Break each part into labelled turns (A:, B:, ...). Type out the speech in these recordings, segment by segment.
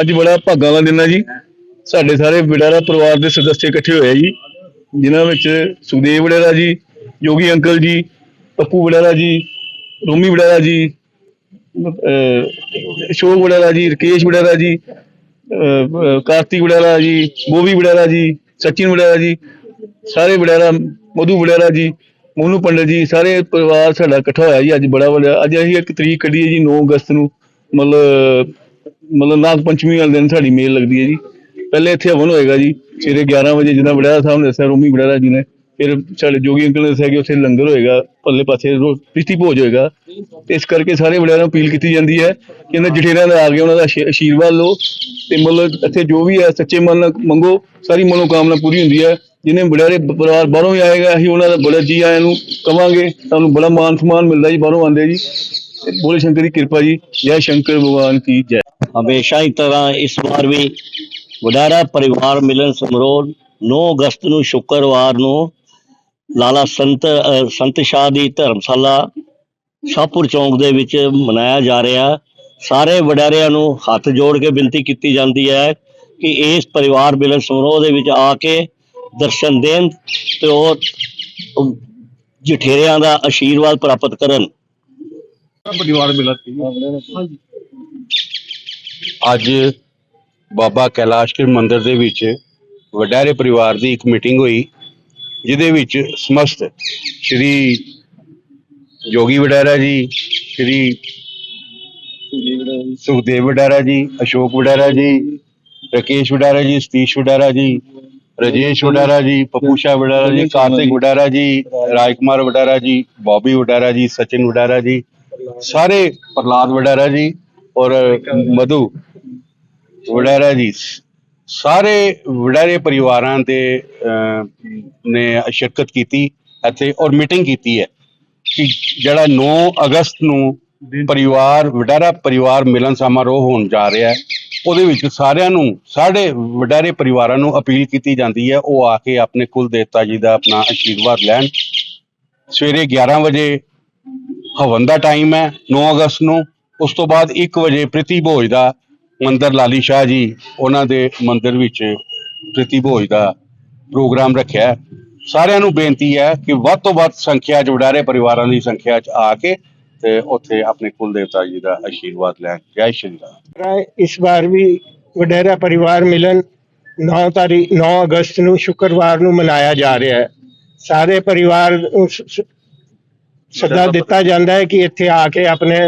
A: ਅੱਜ ਬੜਾ ਭਾਗਾਂ ਦਾ ਦਿਨ ਹੈ ਜੀ। ਸਾਡੇ ਸਾਰੇ ਵਡੇਰਾ ਪਰਿਵਾਰ ਦੇ ਸਦੱਸਿਆ ਇਕੱਠੇ ਹੋਏ ਜੀ। ਜਿਨ੍ਹਾਂ ਵਿੱਚ ਸੁਖਦੇਵ ਵਡੇਰਾ ਜੀ ਯੋਗੀ ਅੰਕਲ ਜੀ ਪੱਪੂ ਵਡੇਰਾ ਜੀ ਰੋਮੀ ਵਡੇਰਾ ਜੀ ਅਸ਼ੋਕ ਵਡੇਰਾ ਜੀ ਰਕੇਸ਼ ਵਡੇਰਾ ਜੀ ਅਹ, ਕਾਰਤਿਕ ਵਡੇਰਾ ਜੀ ਬੋਬੀ ਵਡੇਰਾ ਜੀ ਸਚਿਨ ਵਡੇਰਾ ਜੀ ਸਾਰੇ ਵਡੇਰਾ ਮਧੂ ਵਡੇਰਾ ਜੀ ਮੋਨੂ ਪੰਡਤ ਜੀ ਸਾਰੇ ਪਰਿਵਾਰ ਸਾਡਾ ਇਕੱਠਾ ਹੋਇਆ ਜੀ। ਅੱਜ ਬੜਾ ਵੱਡਾ ਅੱਜ ਅਸੀਂ ਇੱਕ ਤਰੀਕ ਕੱਢੀ ਹੈ ਜੀ 9 ਅਗਸਤ ਨੂੰ। ਮਤਲਬ ਮਤਲਬ ਨਾਗ ਪੰਚਮੀ ਵਾਲੇ ਦਿਨ ਸਾਡੀ ਮੇਲ ਲੱਗਦੀ ਹੈ ਜੀ। ਪਹਿਲੇ ਇੱਥੇ ਹਵਨ ਹੋਏਗਾ ਜੀ, ਸਵੇਰੇ 11 ਵਜੇ ਜਿੱਦਾਂ ਵਡੇਰਾ ਸਾਹਿਬ ਨੇ ਦੱਸਿਆ, ਰੋਮੀ ਵਡੇਰਾ ਜੀ ਨੇ। ਫਿਰ ਸਾਡੇ ਜੋਗੀ ਅੰਕਲ ਨੇ ਦੱਸਿਆ ਕਿ ਉੱਥੇ ਲੰਗਰ ਹੋਏਗਾ ਪੱਲੇ ਪਾਸੇ ਰੋ- ਭੋਜ ਹੋਏਗਾ। ਇਸ ਕਰਕੇ ਸਾਰੇ ਵਡੇਰਿਆਂ ਨੂੰ ਅਪੀਲ ਕੀਤੀ ਜਾਂਦੀ ਹੈ ਕਿ ਇਹਨਾਂ ਜਠੇਰਿਆਂ ਦਾ ਆ ਕੇ ਉਹਨਾਂ ਦਾ ਆਸ਼ੀਰਵਾਦ ਲਓ ਤੇ ਮਤਲਬ ਇੱਥੇ ਜੋ ਵੀ ਹੈ, ਸੱਚੇ ਮਨ ਨਾਲ ਮੰਗੋ, ਸਾਰੀ ਮਨੋਕਾਮਨਾ ਪੂਰੀ ਹੁੰਦੀ ਹੈ। ਜਿਹਨੇ ਵਡੇਰੇ ਪਰਿਵਾਰ ਬਾਹਰੋਂ ਵੀ ਆਏਗਾ, ਅਸੀਂ ਉਹਨਾਂ ਦਾ ਬੜਾ ਜੀ ਆਇਆਂ ਨੂੰ ਕਵਾਂਗੇ। ਤੁਹਾਨੂੰ ਬੜਾ ਮਾਨ ਸਨਮਾਨ ਮਿਲਦਾ ਜੀ, ਬਾਹਰੋਂ ਆਉਂਦੇ ਜੀ। ਬੋਲੇ ਸ਼ੰਕਰ ਦੀ ਕਿਰਪਾ ਜੀ। ਜੈ ਸ਼ੰਕਰ, ਭਗਵਾਨ ਕੀ ਜੈ।
B: ਹਮੇਸ਼ਾ ਹੀ ਤਰ੍ਹਾਂ ਇਸ ਵਾਰ ਵੀ ਵਡਾਰਾ ਪਰਿਵਾਰ ਮਿਲਨ ਸਮਾਰੋਹ 9 ਅਗਸਤ ਨੂੰ ਸ਼ੁੱਕਰਵਾਰ ਨੂੰ ਲਾਲਾ ਸੰਤ ਸੰਤ ਸ਼ਾਹ ਦੀ ਧਰਮਸ਼ਾਲਾ ਸ਼ਾਹਪੁਰ ਚੌਂਕ ਦੇ ਵਿੱਚ ਮਨਾਇਆ ਜਾ ਰਿਹਾ। ਸਾਰੇ ਵਡਾਰਿਆਂ ਨੂੰ ਹੱਥ ਜੋੜ ਕੇ ਬੇਨਤੀ ਕੀਤੀ ਜਾਂਦੀ ਹੈ ਕਿ ਇਸ ਪਰਿਵਾਰ ਮਿਲਨ ਸਮਾਰੋਹ ਦੇ ਵਿੱਚ ਆ ਕੇ ਦਰਸ਼ਨ ਦੇਣ ਤੇ ਉਹ ਜਠੇਰਿਆਂ ਦਾ ਆਸ਼ੀਰਵਾਦ ਪ੍ਰਾਪਤ ਕਰਨ।
A: ਪਰਿਵਾਰ ਮਿਲਾ
C: ਅੱਜ ਬਾਬਾ ਕੈਲਾਸ਼ਕਰ ਮੰਦਿਰ ਦੇ ਵਿੱਚ ਵਡਾਰੇ ਪਰਿਵਾਰ ਦੀ ਇੱਕ ਮੀਟਿੰਗ ਹੋਈ ਜਿਹਦੇ ਵਿੱਚ ਸਮਸਤ ਸ਼੍ਰੀ ਜੋਗੀ ਵਡਾਰਾ ਜੀ ਸ਼੍ਰੀ ਸੁਖਦੇਵ ਵਡਾਰਾ ਜੀ ਅਸ਼ੋਕ ਵਡਾਰਾ ਜੀ ਰਕੇਸ਼ ਵਡਾਰਾ ਜੀ ਸਤੀਸ਼ ਵਡਾਰਾ ਜੀ ਰਜੇਸ਼ ਵਡਾਰਾ ਜੀ ਪਪੂਸ਼ਾ ਵਡਾਰਾ ਜੀ ਕਾਰਤਿਕ ਵਡਾਰਾ ਜੀ ਰਾਜਕੁਮਾਰ ਵਡਾਰਾ ਜੀ ਬੌਬੀ ਵਡਾਰਾ ਜੀ ਸਚਿਨ ਵਡਾਰਾ ਜੀ ਸਾਰੇ ਪ੍ਰਲਾਦ ਵਡਾਰਾ ਜੀ ਔਰ ਮਧੂ ਵਡਾਰਾ ਜੀ ਸਾਰੇ ਵਡਾਰੇ ਪਰਿਵਾਰਾਂ ਦੇ ਅਹ, ਨੇ ਸ਼ਿਰਕਤ ਕੀਤੀ ਇੱਥੇ ਔਰ ਮੀਟਿੰਗ ਕੀਤੀ ਹੈ ਕਿ ਜਿਹੜਾ 9 ਅਗਸਤ ਨੂੰ ਪਰਿਵਾਰ ਵਡਾਰਾ ਪਰਿਵਾਰ ਮਿਲਨ ਸਮਾਰੋਹ ਹੋਣ ਜਾ ਰਿਹਾ ਹੈ ਉਹਦੇ ਵਿੱਚ ਸਾਰਿਆਂ ਨੂੰ ਸਾਡੇ ਵਡਾਰੇ ਪਰਿਵਾਰਾਂ ਨੂੰ ਅਪੀਲ ਕੀਤੀ ਜਾਂਦੀ ਹੈ ਉਹ ਆ ਕੇ ਆਪਣੇ ਕੁਲ ਦੇਵਤਾ ਜੀ ਦਾ ਆਪਣਾ ਆਸ਼ੀਰਵਾਦ ਲੈਣ। ਸਵੇਰੇ 11 ਵਜੇ ਹਵਨ ਦਾ ਟਾਈਮ ਹੈ 9 ਅਗਸਤ ਨੂੰ ਉਸ ਤੋਂ ਬਾਅਦ 1 ਵਜੇ ਪ੍ਰੀਤੀ ਭੋਜ ਦਾ ਮੰਦਰ ਲਾਲੀ ਸ਼ਾਹ ਜੀ, ਉਹਨਾਂ ਦੇ ਮੰਦਰ ਵਿੱਚ ਪ੍ਰੀਤੀ ਭੋਜ ਦਾ ਪ੍ਰੋਗਰਾਮ ਰੱਖਿਆ ਸਾਰਿਆਂ ਨੂੰ ਬੇਨਤੀ ਹੈ ਕਿ ਵੱਧ ਤੋਂ ਵੱਧ ਸੰਖਿਆ ਚ ਵਡਾਰੇ ਪਰਿਵਾਰਾਂ ਦੀ ਸੰਖਿਆ ਚ ਆ ਕੇ ਤੇ ਉੱਥੇ ਆਪਣੇ ਕੁਲ ਦੇਵਤਾ ਜੀ ਦਾ ਆਸ਼ੀਰਵਾਦ ਲੈਣ। ਜੈ ਸ਼੍ਰੀ ਰਾਮ।
D: ਇਸ ਵਾਰ ਵੀ ਵਡੇਰਾ ਪਰਿਵਾਰ ਮਿਲਨ 9 ਤਾਰੀਖ 9 ਅਗਸਤ ਨੂੰ ਸ਼ੁੱਕਰਵਾਰ ਨੂੰ ਮਨਾਇਆ ਜਾ ਰਿਹਾ ਹੈ। ਸਾਰੇ ਪਰਿਵਾਰ ਨੂੰ ਸ- ਸੱਦਾ ਦਿੱਤਾ ਜਾਂਦਾ ਹੈ ਕਿ ਇੱਥੇ ਆ ਕੇ ਆਪਣੇ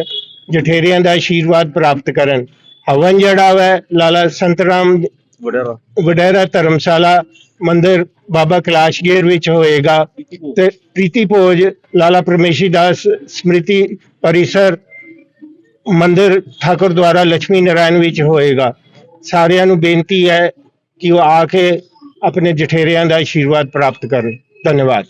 D: ਜਠੇਰਿਆਂ ਦਾ ਆਸ਼ੀਰਵਾਦ ਪ੍ਰਾਪਤ ਕਰਨ। ਹਵਨ ਜਿਹੜਾ ਹੈ ਲਾਲਾ ਸੰਤਰਾਮ
A: ਵਡੇਰਾ।
D: ਵਡੇਰਾ ਧਰਮਸ਼ਾਲਾ ਮੰਦਿਰ ਬਾਬਾ ਕੈਲਾਸ਼ਗੇਰ ਵਿੱਚ ਹੋਏਗਾ ਤੇ ਪ੍ਰੀਤੀ ਭੋਜ ਲਾਲਾ ਪਰਮੇਸ਼ੀ ਦਾਸ ਸਮ੍ਰਿਤੀ ਪਰਿਸਰ ਮੰਦਿਰ ਠਾਕੁਰ ਦੁਆਰਾ ਲక్ష్ਮੀ ਨਾਰਾਇਣ ਵਿੱਚ ਹੋਏਗਾ। ਸਾਰਿਆਂ ਨੂੰ ਬੇਨਤੀ ਹੈ ਕਿ ਉਹ ਆ ਕੇ ਆਪਣੇ ਜਠੇਰਿਆਂ ਦਾ ਆਸ਼ੀਰਵਾਦ ਪ੍ਰਾਪਤ ਕਰਨ। ਧੰਨਵਾਦ।